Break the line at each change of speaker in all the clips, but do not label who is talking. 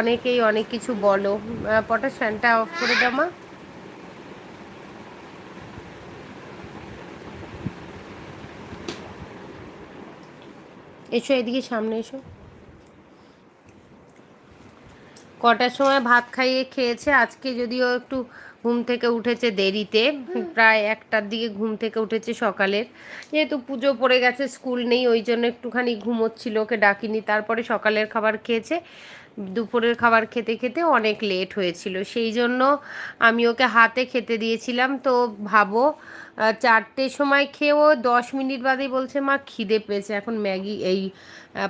অনেকেই অনেক কিছু বলো। পটাশ ফ্যানটা অফ করে দাও মা। এসো এদিকে সামনে এসো। কটার সময় ভাত খাইয়ে খেয়েছে আজকে যদিও একটু ঘুম থেকে উঠেছে দেরিতে প্রায় একটার দিকে ঘুম থেকে উঠেছে সকালের। যেহেতু পুজো পড়ে গেছে স্কুল নেই ওই জন্য একটুখানি ঘুমোচ্ছিল ওকে ডাকিনি তারপরে সকালের খাবার খেয়েছে। দুপুরের খাবার খেতে খেতে অনেক লেট হয়েছিল। সেই জন্য আমি ওকে হাতে খেতে দিয়েছিলাম। তো ভাবো চারটের সময় খেয়েও দশ মিনিট বাদেই বলছে মা খিদে পেয়েছে। এখন ম্যাগি এই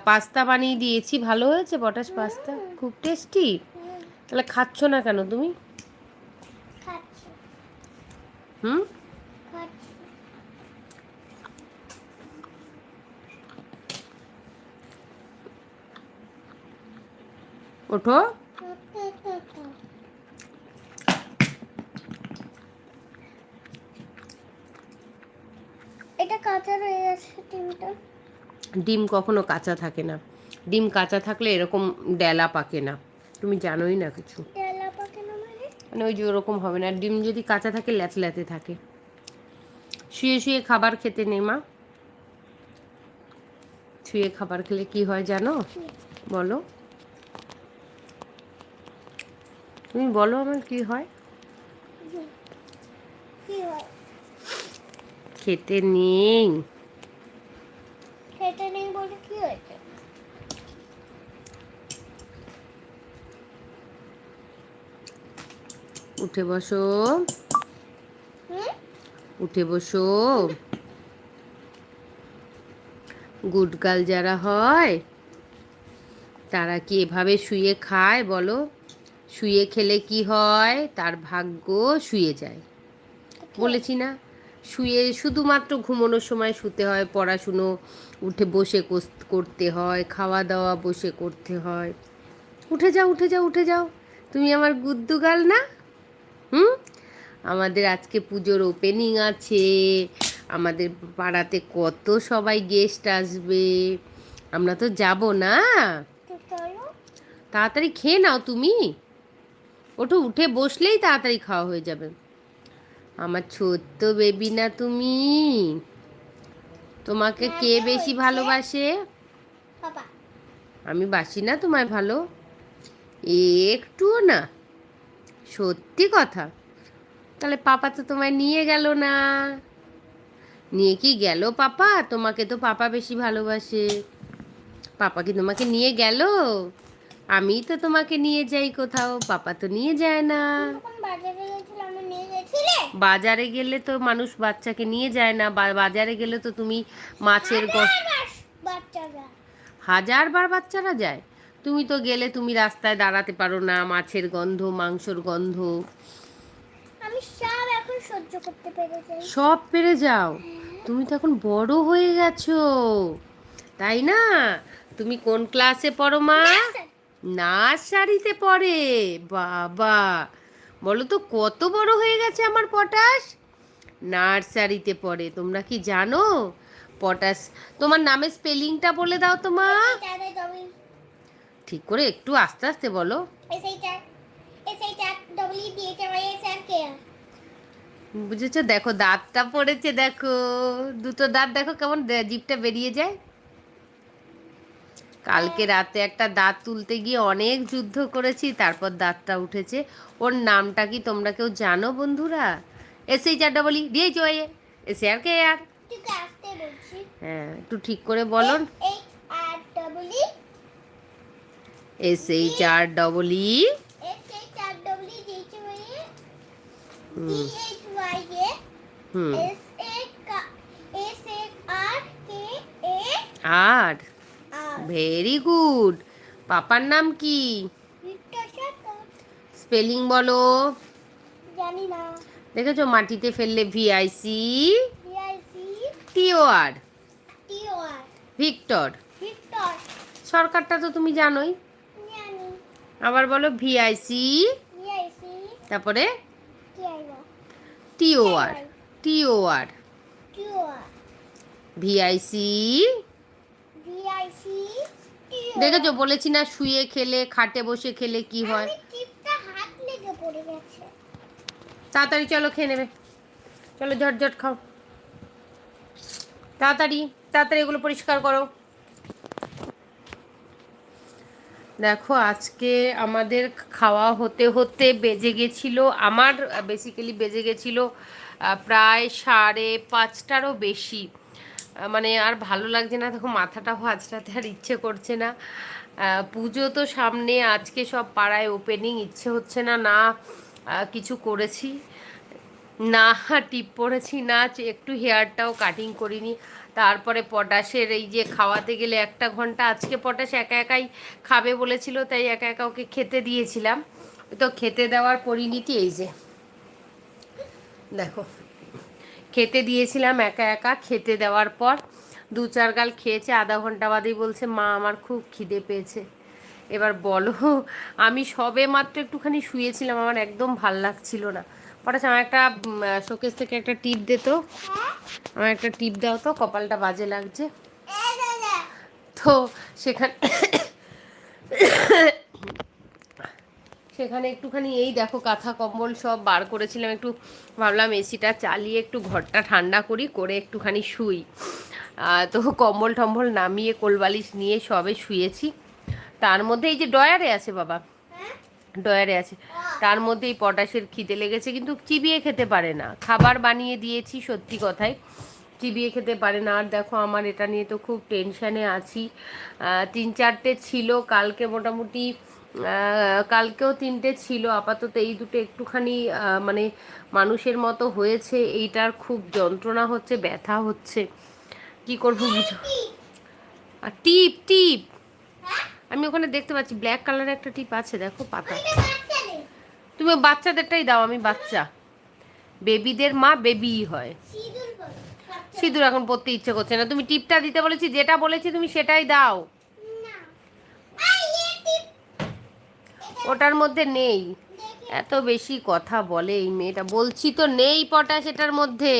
পাস্তা বানিয়ে দিয়েছি। ভালো হয়েছে পটাশ পাস্তা? খুব টেস্টি। তাহলে খাচ্ছ না কেন তুমি? হুম? ওঠো।
এটা কাঁচা রয়ে গেছে ডিমটা।
ডিম কখনো কাঁচা থাকে না। ডিম কাঁচা থাকলে এরকম ডেলা পাকে না। তুমি জানোই না কিছু।
তেলা পাকে না মানে?
মানে ওই যে ওরকম হবে না। ডিম যদি কাঁচা থাকে ল্যাচল্যাতে থাকে। শুয়ে শুয়ে খাবার খেতে নেই মা। শুয়ে খাবার খেলে কি হয় জানো? বলো। তুমি বলো আমার কি হয়? খেতে নেই।
খেতে নেই বলে কি হয়েছে?
উঠে বসো। উঠে বসো। গুড গার্ল যারা হয় তারা কি এভাবে শুয়ে খায় বলো? শুয়ে খেলে কি হয়? তার ভাগ্য শুয়ে যায়। বলেছি না শুয়ে শুধুমাত্র ঘুমানোর সময় শুতে হয় পড়াশুনো উঠে বসে করতে হয় খাওয়া দাওয়া বসে করতে হয়। উঠে যাও উঠে যাও উঠে যাও। তুমি আমার গুদ্দু গাল না? হুম? আমাদের আজকে পুজোর ওপেনিং আছে। আমাদের পাড়াতে কত সবাই গেস্ট আসবে। আমরা তো যাব না। তাড়াতাড়ি খেয়ে নাও তুমি। ওটা উঠে বসলেই তাড়াতাড়ি খাওয়া হয়ে যাবে। আমার ছোট্ট বেবি না তুমি। তোমাকে কে বেশি ভালোবাসে? আমি বাসি না তোমায় ভালো? একটুও না। সত্যি কথা। তাহলে পাপা তো তোমায় নিয়ে গেল না। নিয়ে কি গেল পাপা? তোমাকে তো পাপা বেশি ভালোবাসে। পাপা কি তোমাকে নিয়ে গেল? আমি তো তোমাকে নিয়ে যাই কোথাও পাপা তো নিয়ে যায় না।
বাজারে
গেলে তো মানুষ বাচ্চাকে নিয়ে যায় না বাজারে গেলে তো তুমি মাছের হাজার বার বাচ্চারা। যায়। তুমি তো গেলে তুমি রাস্তায় দাঁড়াতে পারো না মাছের গন্ধ মাংসর গন্ধ।
আমি সব এখন সহ্য করতে পেরেছি
সব পেরে যাও। তুমি তো এখন বড় হয়ে গেছো। তাই না? তুমি কোন ক্লাসে পড়ো মা? নার্সারিতে পড়ে, বাবা। বলো তো কত বড় হয়ে গেছে আমার পটাশ? নার্সারিতে পড়ে, তোমরা কি জানো? পটাশ, তোমার নামের স্পেলিংটা বলে দাও তো মা। ঠিক করে একটু আস্তে আস্তে বলো। বুঝেছ? দেখো, দাঁতটা পড়েছে, দেখো। দুটো দাঁত, দেখো কেমন জিভটা বেরিয়ে যায়। কালকে রাতে একটা দাঁত তুলতে গিয়ে অনেক যুদ্ধ করেছি তারপর দাঁতটা উঠেছে। ওর নামটা কি তোমরা কেউ জানো বন্ধুরা? এসেই চারটা বলি দিয়েছ এ এসে আর কে আর হ্যাঁ একটু ঠিক করে বলো S H R double E
R
very good পাপার নাম কি? স্পেলিং বলো।
জানি না
দেখেছ মাটিতে ফেললে ভিআইসি
ভিআইসি
টিও আর
টি ও আর
ভিক্টর সরকারটা তো তুমি জানোই। আবার বলো ভিআইসি তারপরে?
কি আইবা
টিও আর টিও আর
টি ও আর
ভিআইসি দেখেছ? বলেছি না শুয়ে খেলে খাটে বসে খেলে কি হয়? তাড়াতাড়ি চলো খেয়ে নেবে। চলো ঝটঝট খাও। তাড়াতাড়ি তাড়াতাড়ি এগুলো পরিষ্কার করো। দেখো আজকে আমাদের খাওয়া হতে হতে বেজে গেছিল আমার বেসিক্যালি বেজে গেছিল প্রায় সাড়ে পাঁচটারও বেশি। মানে আর ভালো লাগছে না, দেখো মাথাটা হাজরাতে আর ইচ্ছে করছে না। পুজো তো সামনে, আজকে সব পাড়ায় ওপেনিং ইচ্ছে হচ্ছে না না কিছু করেছি। না, টিপ পরেছি না, একটু হেয়ারটাও কাটিং করিনি। তারপরে পটাশের এই যে খাওয়াতে গেলে একটা ঘণ্টা, আজকে পটাশ একা একাই খাবে বলেছিল, তাই একা একা ওকে খেতে দিয়েছিলাম। তো খেতে দেওয়ার পরিণতি এই যে। দেখো খেতে দিয়েছিলাম একা একা, খেতে দেওয়ার পর দু চার গাল খেয়েছে, আধা ঘণ্টা বাদেই বলছে, মা, আমার খুব খিদে পেয়েছে। এবার বলো, আমি সবে মাত্র একটুখানি শুয়েছিলাম, আমার একদম ভালো লাগছিল না। পটাশ আমার একটা শোকেস থেকে একটা টিপ দে আমার একটা টিপ দাও তো, কপালটা বাজে লাগছে। তো সেখানে সেখানে একটুখানি এই দেখো কাঁথা কম্বল সব বার করেছিলাম, একটু ভাবলাম এসিটা চালিয়ে একটু ঘরটা ঠান্ডা করি, করে একটুখানি শুই। তো কম্বল টম্বল নামিয়ে কোলবালিশ নিয়ে সবে শুয়েছি। তার মধ্যে এই যে ডয়ারে আছে বাবা ডয়ারে আছে। তার মধ্যে এই পটাশের খিদে লেগেছে, কিন্তু চিবিয়ে খেতে পারে না। খাবার বানিয়ে দিয়েছি সত্যি কথাই চিবিয়ে খেতে পারে না। আর দেখো আমার এটা নিয়ে তো খুব টেনশানে আছি। তিন চারটে ছিল, কালকে মোটামুটি কালকেও তিনটে ছিল। আপাতত এই দুটো একটুখানি মানে মানুষের মতো হয়েছে। এইটার খুব যন্ত্রণা হচ্ছে, ব্যথা হচ্ছে। কি করব বুঝো? আর টিপ টিপ! আমি ওখানে দেখতে পাচ্ছি, ব্ল্যাক কালারের একটা টিপ আছে, দেখো পাতা। তুমি বাচ্চাদেরটাই দাও, আমি বাচ্চা। বেবিদের মা বেবিই হয়।
সিঁদুর
এখন পড়তে ইচ্ছে করছে না। তুমি টিপটা দিতে বলেছি, যেটা বলেছি তুমি সেটাই দাও
না আই এই টিপ
ওটার মধ্যে নেই। এত বেশি কথা বলে এই মেয়েটা। বলছি তো নেই পটাশ এটার মধ্যে।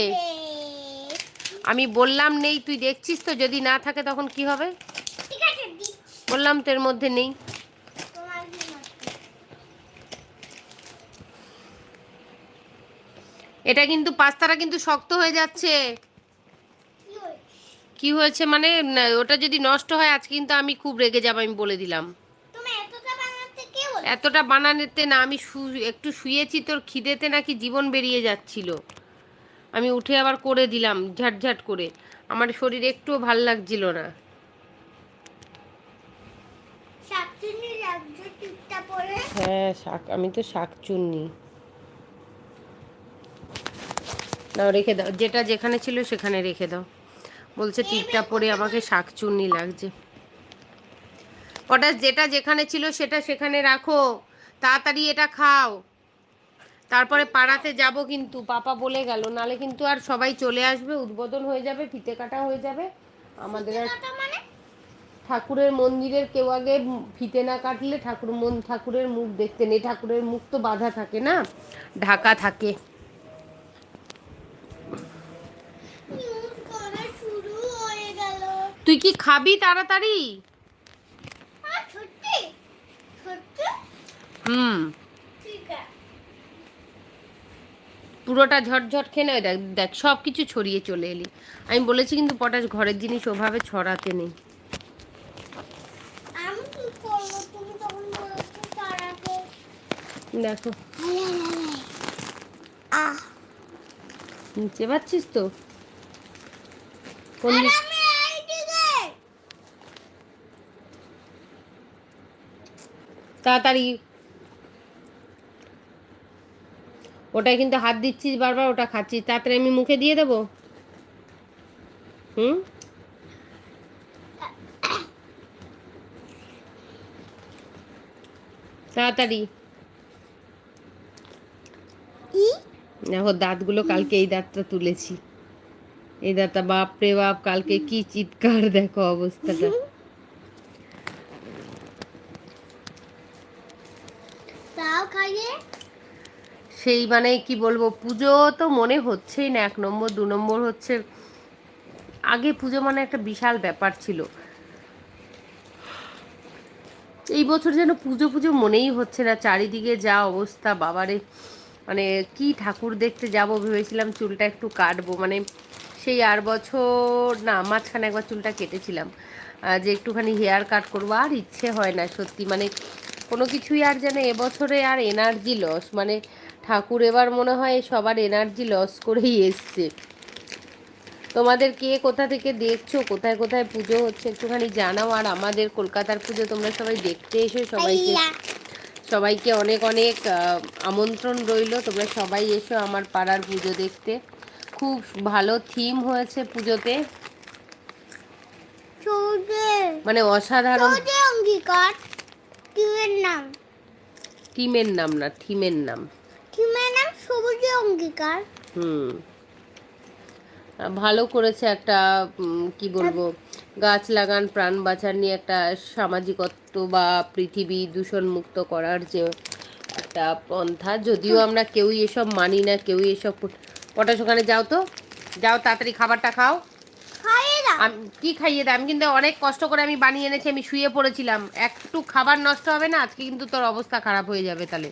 আমি বললাম নেই, তুই দেখছিস তো? যদি না থাকে তখন কি হবে? বললাম তো এর মধ্যে নেই? এটা কিন্তু পাস্তাটা কিন্তু শক্ত হয়ে যাচ্ছে।
কি হয়েছে?
মানে ওটা যদি নষ্ট হয়, আজকে কিন্তু আমি খুব রেগে যাব, আমি বলে দিলাম
তুমি এতটা বানাতে কে বলে
এতটা বানানোতে না আমি শু- একটু শুয়েছি তোর খিদেতে নাকি জীবন বেরিয়ে যাচ্ছিল। আমি উঠে আবার করে দিলাম ঝাটঝাট করে। আমার শরীর একটুও ভালো লাগছিল না। হ্যাঁ শাক আমি তো শাক চুন্নি দাও রেখে দাও যেটা যেখানে ছিল সেখানে রেখে দাও। বলছে টিপটা পরে আমাকে শাক চুন্নি লাগছে। পটাশ যেটা যেখানে ছিল সেটা সেখানে রাখো। তাড়াতাড়ি এটা খাও। তারপরে পাড়াতে যাব কিন্তু পাপা বলে গেল নালে কিন্তু আর সবাই চলে আসবে উদ্বোধন হয়ে যাবে ফিতে কাটা হয়ে যাবে। আমাদের আর
মানে?
ঠাকুরের মন্দিরের কেউ আগে ফিতে না কাটলে ঠাকুর মন ঠাকুরের মুখ দেখতে নেই। ঠাকুরের মুখ তো বাঁধা থাকে না ঢাকা থাকে। তুই কি খাবি তাড়াতাড়ি
আর সত্যি সত্যি
হুম। পুরোটা ঝটঝট খেয়ে নয় দেখ দেখ সব কিছু ছড়িয়ে চলে এলি। আমি বলেছি কিন্তু পটাশ ঘরের জিনিস ওভাবে ছড়াতে নেই। দেখো। নিচে পাচ্ছিস তো? কোন তাড়াতাড়ি ওটাই কিন্তু হাত দিচ্ছিস বারবার ওটা খাচ্ছিস। তাড়াতাড়ি আমি মুখে দিয়ে দেবো? হুম? তাড়াতাড়ি। দেখো দাঁতগুলো কালকে এই দাঁতটা তুলেছি। এই দাঁতটা বাপ রে বাপ কালকে কি চিৎকার দেখো অবস্থাটা
তাও খাইয়ে
সেই মানে কি বলব, পুজো তো মনে হচ্ছেই না, এক নম্বর, দু নম্বর হচ্ছে আগে পুজো মানে একটা বিশাল ব্যাপার ছিল। এই বছর যেন পুজো পুজো মনেই হচ্ছে না, চারিদিকে যা অবস্থা, বাবারে মানে কি ঠাকুর দেখতে যাব ভেবেছিলাম চুলটা একটু কাটবো মানে সেই আর বছর, না, মাঝখানে একবার চুলটা কেটেছিলাম যে একটুখানি হেয়ার কাট করব, আর ইচ্ছে হয় না সত্যি মানে কোনো কিছুই আর যেন এবছরে আর এনার্জি লস মানে ঠাকুর এবার মনে হয় সবার এনার্জি লস করেই এসছে। তোমাদের কে কোথা থেকে দেখছ কোথায় কোথায় পুজো হচ্ছে একটুখানি জানাও আর আমাদের কলকাতার পুজো তোমরা সবাই দেখতে এসো সবাইকে। সবাইকে অনেক অনেক আমন্ত্রণ রইল তোমরা সবাই এসো আমার পাড়ার পুজো দেখতে। খুব ভালো থিম হয়েছে পুজোতে। মানে অসাধারণ
টিমের নাম?
টিমের নাম না থিমের নাম।
সবুজে অঙ্গীকার।
হুম। ভালো করেছে একটা কি বলব গাছ লাগান প্রাণ বাঁচান নিয়ে একটা সামাজিকত্ব বা পৃথিবী দূষণ মুক্ত করার যে একটা পন্থা। যদিও আমরা কেউই এসব মানি না কেউই এসব পটাশ ওখানে যাও তো। যাও তাড়াতাড়ি খাবারটা খাও। কি খাইয়ে দেয় আমি কিন্তু অনেক কষ্ট করে আমি বানিয়ে এনেছি আমি শুয়ে পড়েছিলাম। একটু খাবার নষ্ট হবে না আজকে কিন্তু তোর অবস্থা খারাপ হয়ে যাবে তাহলে।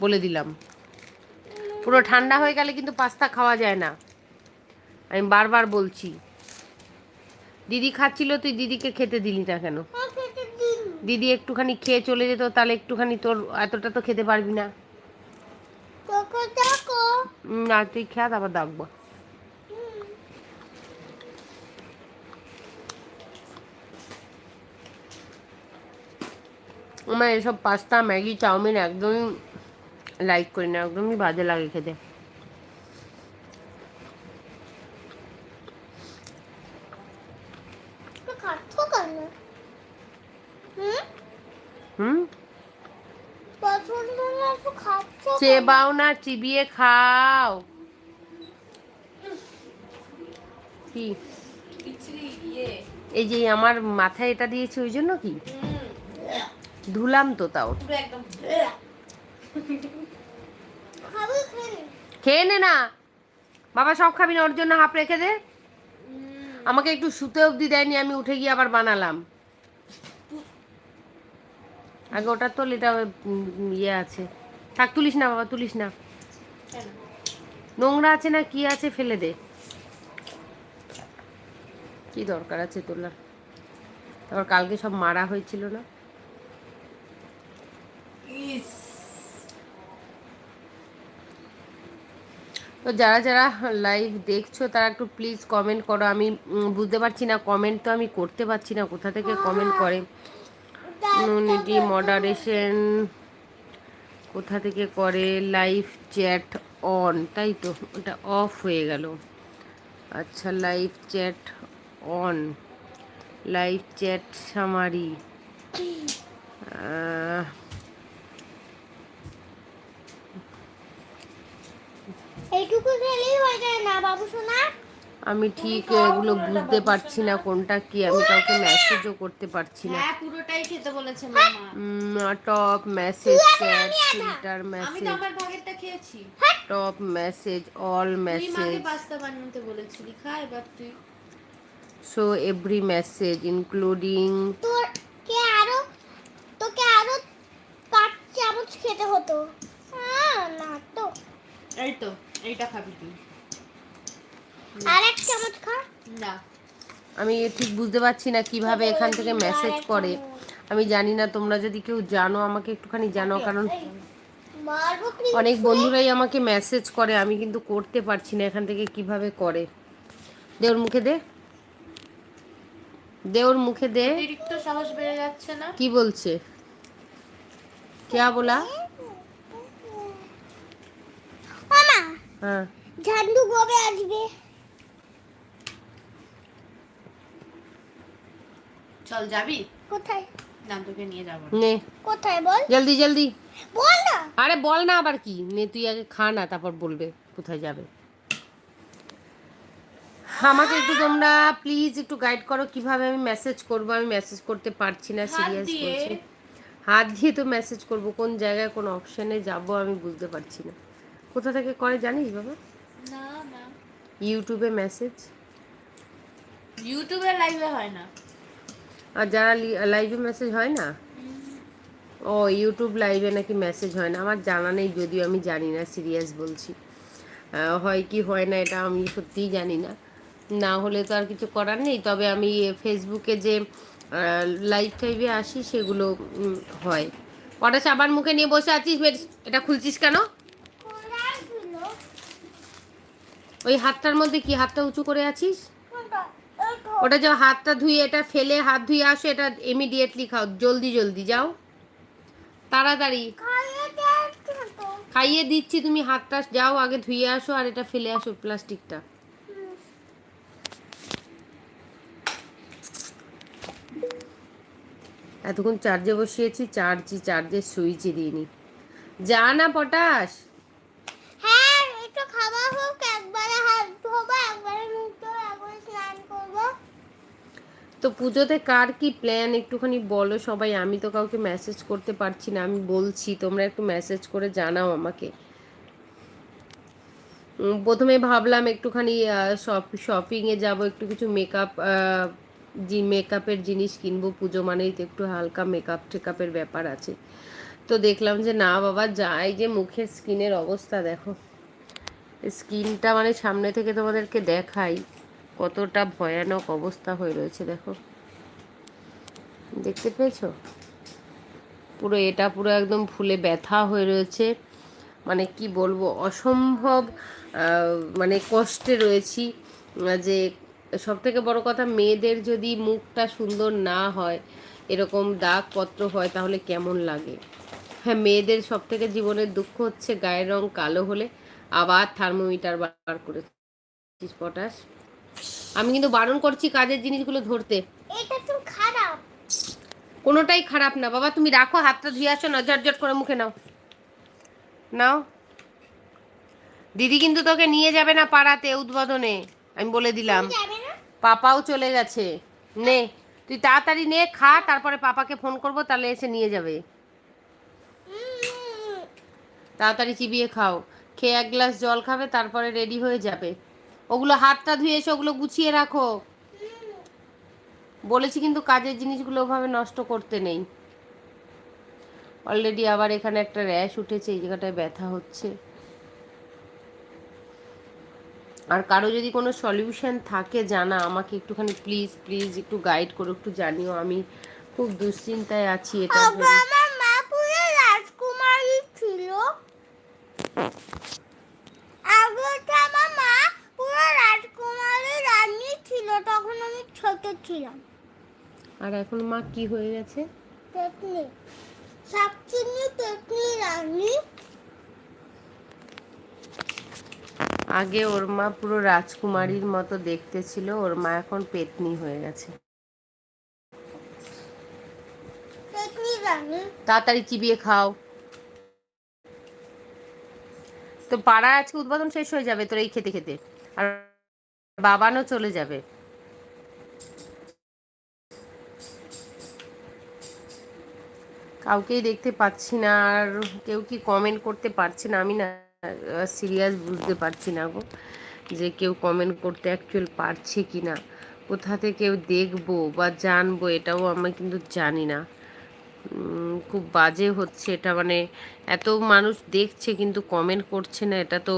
বলে দিলাম। পুরো ঠান্ডা হয়ে গেলে কিন্তু পাস্তা খাওয়া যায় না। আমি বারবার বলছি। দিদি খাচ্ছিল তুই দিদিকে খেতে দিলি না কেন? দিদি একটুখানি খেয়ে চলে যেত তাহলে একটুখানি তোর এতটা তো খেতে পারবি না। তুই খেয়া তারপর ডাকবো আমার এসব পাস্তা ম্যাগি চাউমিন একদমই লাইক করি না একদমই বাজে লাগে খেতে? চেবাও না চিবিয়ে খাও। কি? এই যে আমার মাথায় এটা দিয়েছে ওই জন্য কি? ধুলাম তো তাও।
খাবি খেয়ে নে।
না। বাবা সব খাবি না, ওর জন্য হাফ রেখে দে। আমাকে একটু শুতে অবধি দেয়নি, আমি উঠে গিয়ে আবার বানালাম। আগে ওটা তোল, এটা ইয়ে আছে। থাক, তুলিস না বাবা, তুলিস না। নোংরা আছে না কি আছে, ফেলে দে। কি দরকার আছে তোলার তারপর কালকে সব মারা হয়েছিল না? তো যারা যারা লাইভ দেখছ, তারা একটু প্লিজ কমেন্ট করো। আমি বুঝতে পারছি না কমেন্ট তো আমি করতে পারছি না, কোথা থেকে কমেন্ট করে? নুনিটি মডারেশন কোথা থেকে করে? লাইভ চ্যাট অন তাই তো? ওটা অফ হয়ে গেল। আচ্ছা live chat on live chat summary
এইটুকু খেলেই হয়ে যায় না বাবু সোনা?
আমি ঠিক এগুলো বুঝতে পারছি না কোনটা কি আমি কাউকে মেসেজও করতে পারছি না।
হ্যাঁ পুরোটাই খেতে বলেছে মামা।
টপ মেসেজ চ্যাট ফিল্টার
আমি তো আমার ভাগেরটা খেয়েছি।
টপ মেসেজ অল
তুই মাকে
মেসেজ
পাস্তা বানাতে বলেছিলি খা এবার তুই।
শো এভরি মেসেজ ইনক্লুডিং
তোর কে আরও তোকে আরও পাঁচ চামচ খেতে হতো। না তো।
এই তো। এইটা খাবি তুই।
আর এক চামচ খা।
না।
আমি ঠিক বুঝতে পারছি না কীভাবে এখান থেকে মেসেজ করে। আমি জানি না তোমরা যদি কেউ জানো আমাকে একটুখানি জানো কারণ অনেক বন্ধুরাই আমাকে মেসেজ করে আমি কিন্তু করতে পারছি না এখান থেকে কীভাবে করে। দেওর মুখে দে। দেওর মুখে দে।
সাহস
কি বলছে? কে
বলা?
হ্যাঁ।
ঝান্ডু কবে আসবে?
চল যাবি?
কোথায়?
না তোকে নিয়ে যাব নে।
কোথায় বল?
জলদি জলদি।
বল না।
আরে বল না আবার কি। নে তুই আগে খা না তারপর বলবে কোথায় যাবে। আমাকে একটু তোমরা প্লিজ একটু গাইড করো কীভাবে আমি মেসেজ করব? আমি মেসেজ করতে পারছি না সিরিয়াস। বলছি হাত দিয়ে তো মেসেজ করব কোন জায়গায় কোন অপশনে যাব আমি বুঝতে পারছি না। কোথা থেকে করে জানিস বাবা?
না না।
ইউটিউবে মেসেজ
ইউটিউবে লাইভে হয় না।
আর যারা লাইভে মেসেজ হয় না? ও ইউটিউব লাইভে নাকি মেসেজ হয় না। আমার জানা নেই যদিও আমি জানি না সিরিয়াস বলছি। হয় কি হয় না এটা আমি সত্যিই জানি না। না হলে তো আর কিছু করার নেই। তবে আমি ফেসবুকে যে লাইভ টাইভে আসি সেগুলো হয়। পটাশ আবার মুখে নিয়ে বসে আছিস? এটা খুলছিস কেন
কোথায় ছিল
ওই হাতটার মধ্যে কি হাতটা উঁচু করে আছিস। ওটা যাও, হাতটা ধুয়ে, এটা ফেলে, হাত ধুয়ে আসো, এটা ইমিডিয়েটলি খাও। জলদি জলদি, যাও। তাড়াতাড়ি।
খাইয়ে
দিচ্ছি তুমি হাতটা। যাও, আগে ধুয়ে আসো, আর এটা ফেলে আসো প্লাস্টিকটা। এতক্ষণ চার্জে বসিয়েছি, চার্জই, চার্জের সুইচই দিইনি। যা না পটাশ
হ্যাঁ একটু খাবার হোক একবারে
তো পুজোতে কার কি প্ল্যান একটুখানি বলো সবাই, আমি তো কাউকে মেসেজ করতে পারছি না, আমি বলছি, তোমরা একটু মেসেজ করে জানাও আমাকে। প্রথমে ভাবলাম একটুখানি শপ শপিংয়ে যাব, একটু কিছু মেকআপ জি মেকআপের জিনিস কিনবো, পুজো মানেই তো একটু হালকা মেকআপ টেকআপের ব্যাপার আছে। তো দেখলাম যে, না বাবা যাই যে মুখের স্কিনের অবস্থা, দেখো। স্কিনটা মানে সামনে থেকে তোমাদেরকে দেখাই কতটা ভয়ানক অবস্থা হয়ে রয়েছে, দেখো। দেখতে পেয়েছ? পুরো এটা পুরো একদম ফুলে ব্যথা হয়ে রয়েছে। মানে কি বলব, অসম্ভব মানে কষ্টে রয়েছি। যে সব থেকে বড় কথা, মেয়েদের যদি মুখটা সুন্দর না হয়, এরকম দাগ পত্র হয়, তাহলে কেমন লাগে? হ্যাঁ মেয়েদের সব থেকে জীবনের দুঃখ হচ্ছে গায়ের রং কালো হলে। আবার থার্মোমিটার বার করে পটাশ আমি কিন্তু বারণ করছি কাজের জিনিসগুলো ধরতে।
এটা তো খারাপ।
কোনোটাই খারাপ না। বাবা তুমি রাখো হাতটা ধুয়ে আসো না ঝটঝট করে মুখে নাও। নাও। দিদি কিন্তু তোকে নিয়ে যাবে না পাড়াতে উদ্বোধনে আমি বলে দিলাম। পাপাও চলে গেছে। নে তুই তাড়াতাড়ি নে খা তারপরে পাপাকে ফোন করব তাহলে এসে নিয়ে যাবে। তাড়াতাড়ি চিবিয়ে খাও। খেয়ে এক গ্লাস জল খাবে তারপরে রেডি হয়ে যাবে। ওগুলো হাতটা ধুয়ে এসে ওগুলো গুছিয়ে রাখো। বলেছি কিন্তু কাজের জিনিসগুলো ওভাবে নষ্ট করতে নেই। অলরেডি আবার এখানে একটা র্যাশ উঠেছে এই জায়গাটায় ব্যথা হচ্ছে। আর কারও যদি কোনো সলিউশন থাকে জানা আমাকে একটুখানি প্লিজ প্লিজ একটু গাইড করো একটু জানিও। আমি খুব দুশ্চিন্তায় আছি এটা
আগে আমার মা পুরো রাজকুমারী ছিল আগে তো আমার মা পুরো রাজকুমারী রানী ছিল তখন আমি ছোট ছিলাম
আর এখন মা কি হয়ে গেছে?
রানী।
আগে ওর মা পুরো রাজকুমারীর মতো দেখতে ছিল ওর মা এখন পেতনি হয়ে গেছে। তাড়াতাড়ি চিবিয়ে খাও? তো পাড়া আজকে উদ্বোধন শেষ হয়ে যাবে তোর এই খেতে খেতে। আর বাবানও চলে যাবে। কাউকেই দেখতে পাচ্ছি না আর কেউ কি কমেন্ট করতে পারছে না। আমি না সিরিয়াস বুঝতে পারছি না গো যে কেউ কমেন্ট করতে অ্যাকচুয়াল পারছে কি না কোথা থেকে কেউ দেখব বা জানব এটাও আমি কিন্তু জানি না। খুব বাজে হচ্ছে এটা মানে এত মানুষ দেখছে কিন্তু কমেন্ট করছে না এটা তো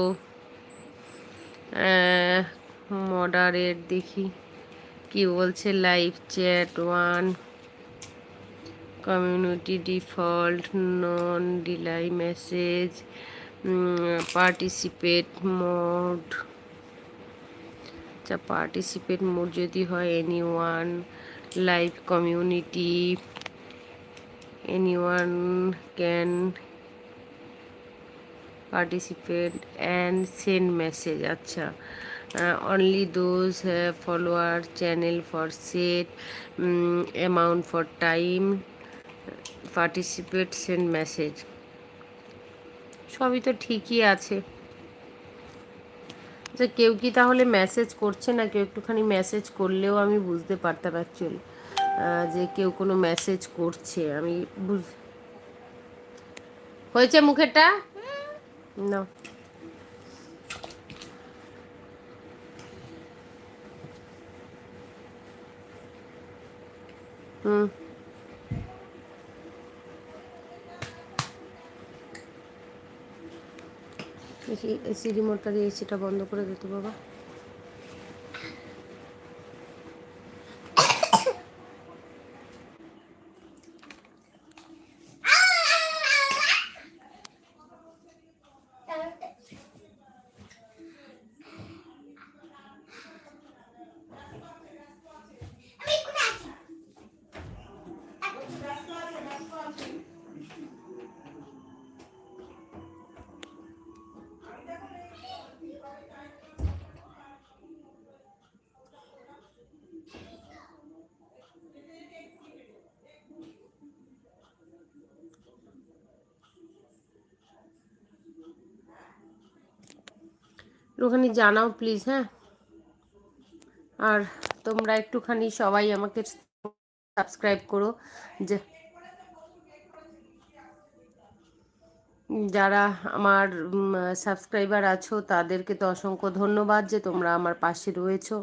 মডারেট দেখি কি বলছে live chat one community default non delay message participate mode আচ্ছা পার্টিসিপেট মোড যদি হয় anyone live community anyone can participate and send message আচ্ছা only those follower channel for set amount for time participate send message সবই তো ঠিকই আছে। আচ্ছা কেউ কি তাহলে মেসেজ করছে না? কেউ একটুখানি মেসেজ করলেও আমি বুঝতে পারতাম অ্যাকচুয়ালি যে কেউ কোনো মেসেজ করছে। আমি বুঝ হয়েছে মুখেরটা? না। হুম। এসি এসি রিমোটটা দিয়ে এসিটা বন্ধ করে দিতে বাবা। একটুখানি জানাও প্লিজ হ্যাঁ? আর তোমরা একটুখানি সবাই আমাকে সাবস্ক্রাইব করো, যে যারা আমার সাবস্ক্রাইবার আছো, তাদেরকে তো অসংখ্য ধন্যবাদ যে তোমরা আমার পাশে রয়েছো।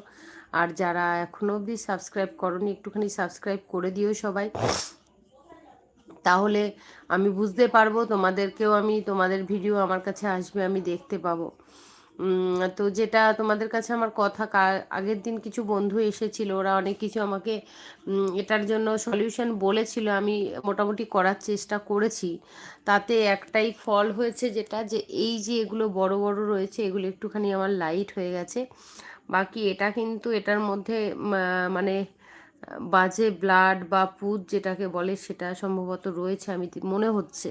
আর যারা এখনও অবধি সাবস্ক্রাইব করনি, একটুখানি সাবস্ক্রাইব করে দিও সবাই। তাহলে আমি বুঝতে পারব, তোমাদেরকেও আমি, তোমাদের ভিডিও আমার কাছে আসবে, আমি দেখতে পাবো। তো যেটা তোমাদের কাছে আমার কথা আগের দিন কিছু বন্ধু এসেছিল, ওরা অনেক কিছু আমাকে এটার জন্য সলিউশন বলেছিল, আমি মোটামুটি করার চেষ্টা করেছি। তাতে একটাই ফল হয়েছে যেটা, যে এই যে এগুলো বড় বড় রয়েছে, এগুলো একটুখানি আমার লাইট হয়ে গেছে। বাকি এটা কিন্তু এটার মধ্যে মানে বাজে ব্লাড বা পুজ যেটাকে বলে, সেটা সম্ভবত রয়েছে, আমি মনে হচ্ছে।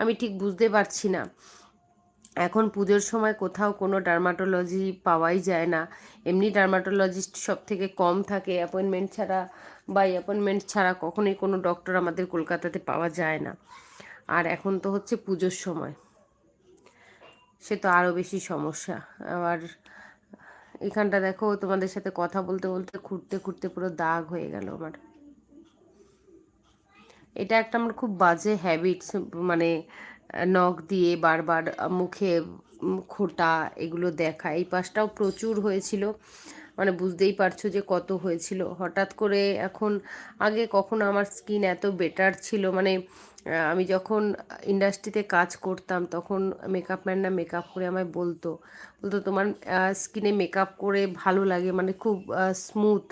আমি ঠিক বুঝতে পারছি না। এখন পুজোর সময় কোথাও কোনো ডার্মাটোলজি পাওয়াই যায় না। এমনি ডার্মাটোলজিস্ট সব থেকে কম থাকে। অ্যাপয়েন্টমেন্ট ছাড়া বা অ্যাপয়েন্টমেন্ট ছাড়া কখনোই কোনো ডক্টর আমাদের কলকাতাতে পাওয়া যায় না। আর এখন তো হচ্ছে পুজোর সময়। সে তো আরও বেশি সমস্যা। আবার এখানটা দেখো, তোমাদের সাথে কথা বলতে বলতে খুঁড়তে খুঁড়তে পুরো দাগ হয়ে গেল আমার। এটা একটা আমার খুব বাজে হ্যাবিটস মানে নখ দিয়ে বারবার মুখে খোঁটা এগুলো দেখা। এই পাশটাও প্রচুর হয়েছিল। মানে বুঝতেই পারছ যে কত হয়েছিল। হঠাৎ করে এখন আগে কখনো আমার স্কিন এত বেটার ছিল। মানে আমি যখন ইন্ডাস্ট্রিতে কাজ করতাম তখন মেকআপ ম্যানরা মেকআপ করে আমায় বলতো। বলতো, তোমার স্কিনে মেকআপ করে ভালো লাগে। মানে খুব স্মুথ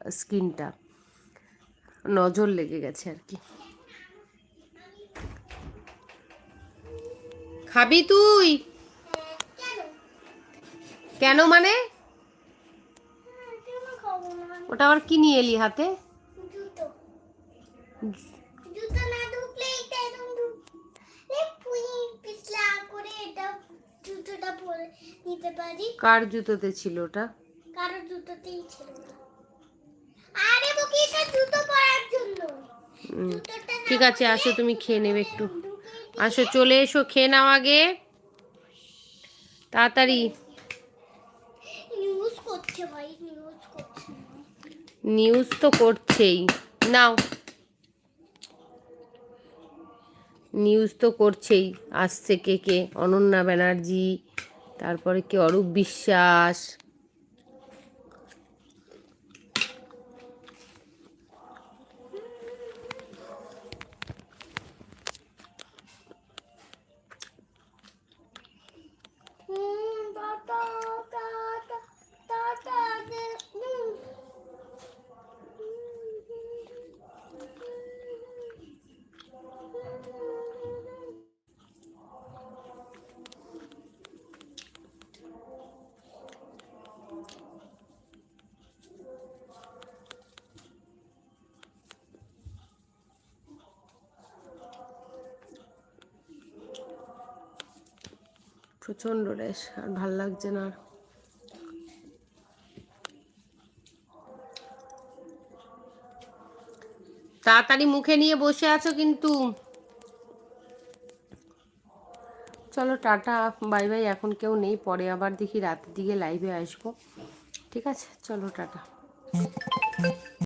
স্কিনটা। নজর লেগে গেছে আর কি। খাবি তুই?
কেন
মানে? ওটা আবার কি নিয়ে এলি হাতে?
করে
জুতোতে ছিল ওটা?
কারও জুতোতেই ছিল আরে বকি এটা জুতো পরার জন্য।
উম,
জুতোটা না
ঠিক আছে আসো তুমি খেয়ে নেবে একটু। আসো চলে এসো খেয়ে নাও আগে। তাড়াতাড়ি। নিউজ তো করছেই। নাও। নিউজ তো করছেই। আসছে কে কে? অনন্যা ব্যানার্জি তারপরে কি অরূপ বিশ্বাস
হুম টাটা টাটা টাটা দে হুম
প্রচণ্ড রেশ আর ভালো লাগছে না। আর তাড়াতাড়ি মুখে নিয়ে বসে আছো কিন্তু। চলো টাটা, বাই বাই, এখন কেউ নেই, পরে আবার দেখি রাতের দিকে লাইভে আসব। ঠিক আছে, চলো টাটা।